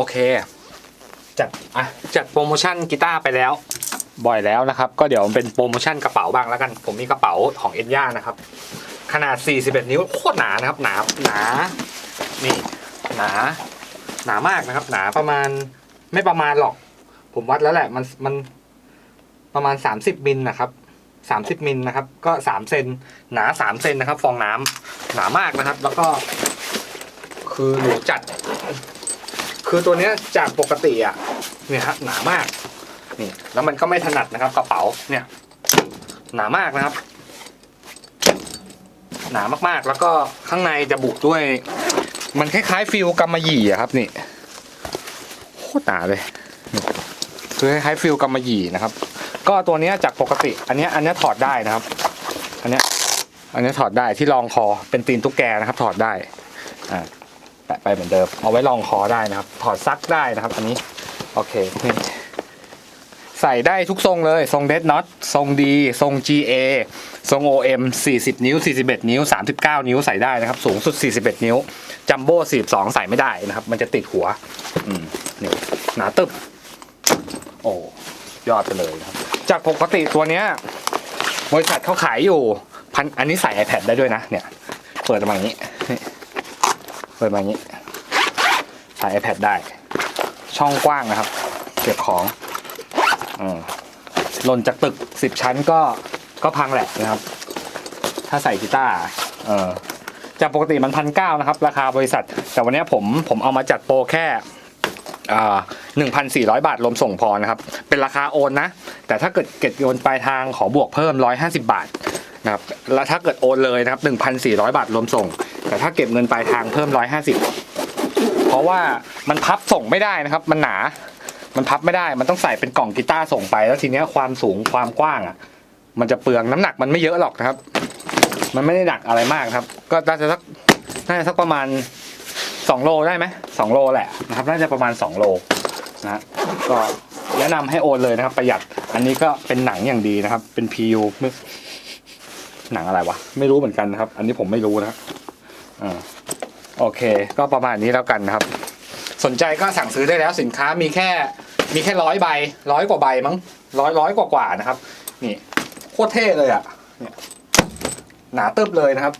โอเค จัดอะจัดโปรโมชั่นกีตาร์ไปแล้ว บ่อยแล้วนะครับ ก็เดี๋ยวเป็นโปรโมชั่นกระเป๋าบ้างแล้วกัน ผมมีกระเป๋าของเอ็นย่านะครับ ขนาด 41 นิ้วโคตรหนานะครับ หนาหนา นี่ หนา หนามากนะครับ หนาประมาณไม่ประมาณหรอก ผมวัดแล้วแหละ มันมันประมาณ 30มิลนะครับ30มิลนะครับ ก็3เซนหนา3เซนนะครับ ฟองน้ำหนามากนะครับ แล้วก็ คือหนูจัด คือตัวเนี้ยจากปกติอะเนี่ยครับหนามากนี่แล้วมันก็ไม่ถนัดนะครับ กระเป๋าเนี่ย หนามากนะครับ หนามากๆ แล้วก็ข้างในจะบุด้วย มันคล้ายๆฟิลกำมะหยี่อะครับนี่โคตรหนาเลยคือคล้ายๆฟิลกำมะหยี่นะครับ ก็ตัวเนี้ยจากปกติ อันเนี้ยอันเนี้ยถอดได้นะครับ อันเนี้ยอันนี้ถอดได้ที่รองคอเป็นตีนตุ๊กแกนะครับ ถอดได้อ่า แปะไปเหมือนเดิม เอาไว้รองคอได้นะครับ ถอดซักได้นะครับ อันนี้ โอเคนี่ใส่ได้ทุกทรงเลย ทรงเดดน็อต ทรงดี ทรง GA ทรง OM 40 นิ้ว 41 นิ้ว 39 นิ้วใส่ได้นะครับ สูงสุด 41 นิ้ว จัมโบ้42 ใส่ไม่ได้นะครับ มันจะติดหัว อืมนี่หนาตึบ โอ้ ยอดไปเลยนะครับ จากปกติตัวเนี้ย บริษัทเขาขายอยู่พันอันนี้ใส่ iPad ได้ด้วยนะ เนี่ย เปิดมาอย่างนี้ เปิดมาอย่างนี้ใส่ iPad ได้ ช่องกว้างนะครับ เก็บของอหล่นจากตึกสิบชั้นก็ก็พังแหละนะครับ ถ้าใส่กีตาร์เออจากปกติมันพันเก้านะครับ ราคาบริษัท แต่วันนี้ผมผมเอามาจัดโปรแค่หนึ่งพันสี่ร้อยบาทรวมส่งพอนะครับ เป็นราคาโอนนะ แต่ถ้าเกิดเก็บโอนปลายทางขอบวกเพิ่มร้อยห้าสิบาทนะครับ แล้วถ้าเกิดโอนเลยนะครับหนึ่งพันสี่ร้อยบาทรวมส่ง แต่ถ้าเก็บเงินปลายทางเพิ่มร้อยห้าสิบเพราะว่ามันพับส่งไม่ได้นะครับ มันหนา มันพับไม่ได้ มันต้องใส่เป็นกล่องกีตาร์ส่งไป แล้วทีเนี้ยความสูงความกว้างอะ มันจะเปลืองน้ำหนักมันไม่เยอะหรอกนะครับ มันไม่ได้หนักอะไรมากครับ ก็น่าจะสักน่าจะสักประมาณสองโลได้ไหมสองโลแหละนะครับ น่าจะประมาณสองโลนะก็แนะนำให้โอนเลยนะครับ ประหยัด อันนี้ก็เป็นหนังอย่างดีนะครับ เป็น PU หนังอะไรวะ ไม่รู้เหมือนกันนะครับ อันนี้ผมไม่รู้นะครับ อ่าโอเค ก็ประมาณนี้แล้วกันนะครับ สนใจก็สั่งซื้อได้แล้วสินค้ามีแค่มีแค่ร้อยใบร้อยกว่าใบมั้งร้อยร้อยกว่ากว่าๆนะครับ นี่โคตรเท่เลยอะเนี่ยหนาเติบเลยนะครับ